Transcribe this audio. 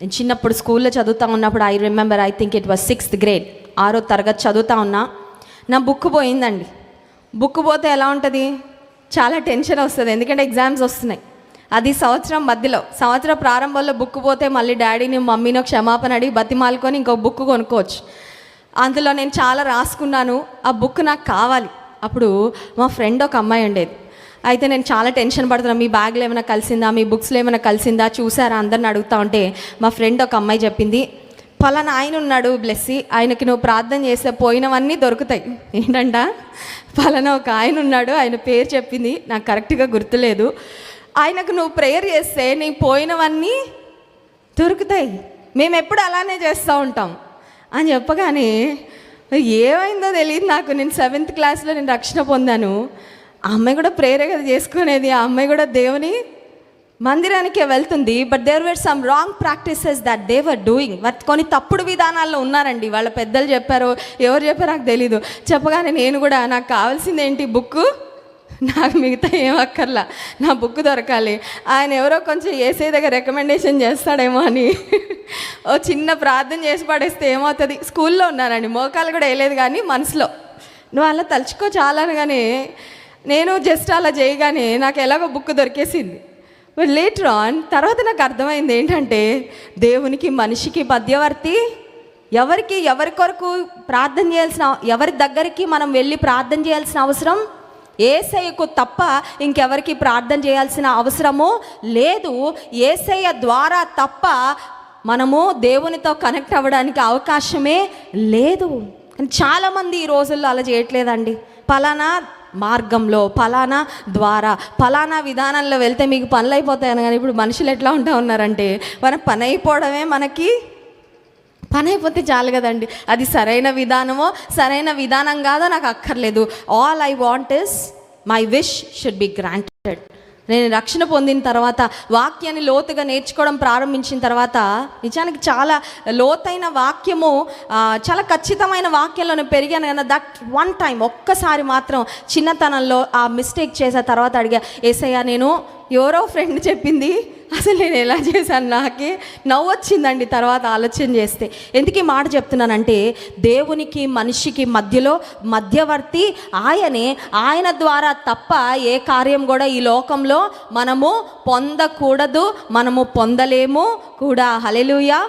నేను చిన్నప్పుడు స్కూల్లో చదువుతా ఉన్నప్పుడు I remember I think it was sixth grade ఆరో తరగతి చదువుతా ఉన్నా. నా బుక్ పోయిందండి. బుక్ పోతే ఎలా ఉంటుంది? చాలా టెన్షన్ వస్తుంది. ఎందుకంటే ఎగ్జామ్స్ వస్తున్నాయి. అది సంవత్సరం మధ్యలో. సంవత్సరం ప్రారంభంలో బుక్ పోతే మళ్ళీ డాడీని మమ్మీనో క్షమాపణ అడిగి బతిమాలుకొని ఇంకో బుక్ కొనుక్కోవచ్చు. అందులో నేను చాలా రాసుకున్నాను. ఆ బుక్ నాకు కావాలి. అప్పుడు మా ఫ్రెండ్ ఒక అమ్మాయి ఉండేది. అయితే నేను చాలా టెన్షన్ పడుతున్నా. మీ బ్యాగ్లో ఏమైనా కలిసిందా? మీ బుక్స్లో ఏమైనా కలిసిందా? చూసారా? అందరిని అడుగుతా ఉంటే మా ఫ్రెండ్ ఒక అమ్మాయి చెప్పింది ఫలానా ఆయన ఉన్నాడు బ్లెస్సి ఆయనకి నువ్వు ప్రార్థన చేస్తే పోయినవన్నీ దొరుకుతాయి. ఏంటంట? పలానా ఒక ఆయన ఉన్నాడు ఆయన పేరు చెప్పింది నాకు కరెక్ట్గా గుర్తులేదు. ఆయనకు నువ్వు ప్రేయర్ చేస్తే నీ పోయినవన్నీ దొరుకుతాయి. మేము ఎప్పుడు అలానే చేస్తూ ఉంటాం. అని చెప్పగానే ఏమైందో తెలియదు నాకు. నేను సెవెంత్ క్లాస్లో నేను రక్షణ పొందాను. ఆ అమ్మాయి కూడా ప్రేరే కదా చేసుకునేది ఆ అమ్మాయి కూడా దేవుని మందిరానికే వెళ్తుంది. But there were some wrong practices that they were doing వాటి కొన్ని తప్పుడు విధానాల్లో ఉన్నారండి. వాళ్ళ పెద్దలు చెప్పారు ఎవరు చెప్పారో నాకు తెలీదు. చెప్పగానే నేను కూడా నాకు కావాల్సింది ఏంటి? బుక్ నాకు మిగతా ఏం అక్కర్లా. నా బుక్ దొరకాలి. ఆయన ఎవరో కొంచెం ఏసే దగ్గర రికమెండేషన్ చేస్తాడేమో అని. ఓ చిన్న ప్రార్థన చేసి పడేస్తే ఏమవుతుంది? స్కూల్లో ఉన్నానండి మోకాలు కూడా వేయలేదు కానీ మనసులో. నువ్వు అలా తలుచుకో చాలా నేను జస్ట్ అలా చేయగానే నాకు ఎలాగో బుక్ దొరికేసింది. లేటర్ ఆన్ తర్వాత నాకు అర్థమైంది ఏంటంటే దేవునికి మనిషికి మధ్యవర్తి ఎవరికి ఎవరి కొరకు ప్రార్థన చేయాల్సిన ఎవరి దగ్గరికి మనం వెళ్ళి ప్రార్థన చేయాల్సిన అవసరం? ఏసయ్యకు తప్ప ఇంకెవరికి ప్రార్థన చేయాల్సిన అవసరము లేదు. ఏసయ్య ద్వారా తప్ప మనము దేవునితో కనెక్ట్ అవ్వడానికి అవకాశమే లేదు. కానీ చాలామంది ఈ రోజుల్లో అలా చేయట్లేదండి. పలానా మార్గంలో ఫలానా ద్వారా ఫలానా విధానంలో వెళ్తే మీకు పనులు అయిపోతాయని కానీ ఇప్పుడు మనుషులు ఎట్లా ఉంటా ఉన్నారంటే మన పని అయిపోవడమే మనకి పని అయిపోతే చాలు కదండి. అది సరైన విధానమో సరైన విధానం కాదో నాకు అక్కర్లేదు. All I want is my wish should be granted నేను రక్షణ పొందిన తర్వాత వాక్యాన్ని లోతుగా నేర్చుకోవడం ప్రారంభించిన తర్వాత నిజానికి చాలా లోతైన వాక్యము చాలా ఖచ్చితమైన వాక్యంలో నేను పెరిగాను. కదా దట్ వన్ టైం ఒక్కసారి మాత్రం చిన్నతనంలో ఆ మిస్టేక్ చేసిన తర్వాత అడిగా ఏసయ్యా నేను ఎవరో ఫ్రెండ్ చెప్పింది అసలు నేను ఎలా చేశాను? నాకే నవ్వు వచ్చిందండి తర్వాత ఆలోచన చేస్తే. ఎందుకు ఈ మాట చెప్తున్నానంటే దేవునికి మనిషికి మధ్యలో మధ్యవర్తి ఆయనే. ఆయన ద్వారా తప్ప ఏ కార్యం కూడా ఈ లోకంలో మనము పొందకూడదు మనము పొందలేము కూడా. హలెలుయా